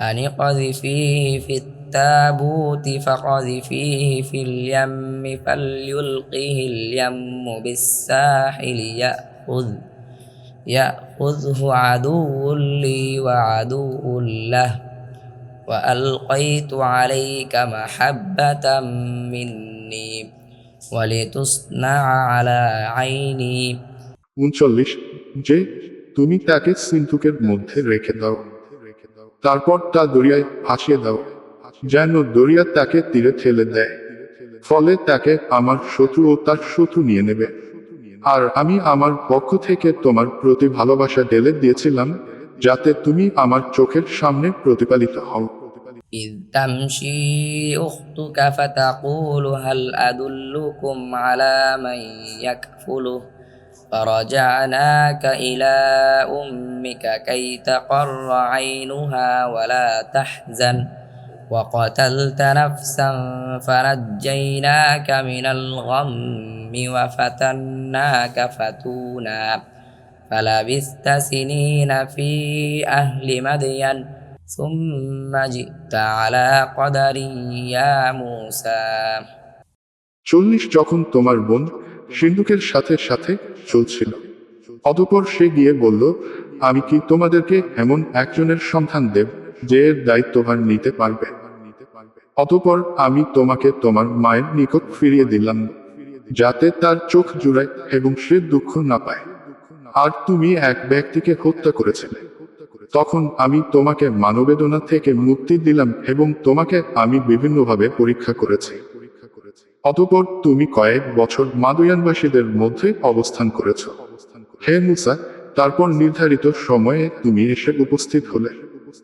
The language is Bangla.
أن اقذفيه في التابوت فقذفيه في اليم فليلقه اليم بالساحل يأخذ يأخذه عدو لي وعدو له وألقيت عليك محبة مني ولتصنع على عيني উনচল্লিশ যে তুমি তাকে সিন্ধুকের মধ্যে রেখে দাও তারপর তা দরিয়ায় ভাসিয়ে দাও যেন দরিয়া তাকে তীরে ঠেলে দেয় ফলে তাকে আমার শত্রু ও তার শত্রু নিয়ে নেবে আর আমি আমার পক্ষ থেকে তোমার প্রতি ভালোবাসা ঢেলে দিয়েছিলাম যাতে তুমি আমার চোখের সামনে প্রতিপালিত হও إذ تمشي أختك فتقول هل أدلكم على من يكفله فرجعناك إلى أمك كي تقر عينها ولا تحزن وقتلت نفسا فنجيناك من الغم وفتناك فتونا فلبثت سنين في أهل مدين ثم جئت على قدر يا موسى চল্লিশ যখন তোমার বোন সিন্ধুকের সাথে সাথে চলছিল। অতপর সে গিয়ে বলল, আমি কি তোমাদেরকে এমন একজনের সন্ধান দেব যে এর দায়িত্বভার নিতে পারবে? অতপর আমি তোমাকে তোমার মায়ের নিকট ফিরিয়ে দিলাম, যাতে তার চোখ জুড়ায় এবং সে দুঃখ না পায়। আর তুমি এক ব্যক্তিকে হত্যা করেছিলে। তখন আমি তোমাকে মানবেদনা থেকে মুক্তি দিলাম এবং তোমাকে আমি বিভিন্নভাবে পরীক্ষা করেছি। অতপর তুমি কয়েক বছর মাদুয়ানবাসীদের মধ্যে অবস্থান করেছ। হে মুসা, তারপর নির্ধারিত সময়ে তুমি এসে উপস্থিত হলে।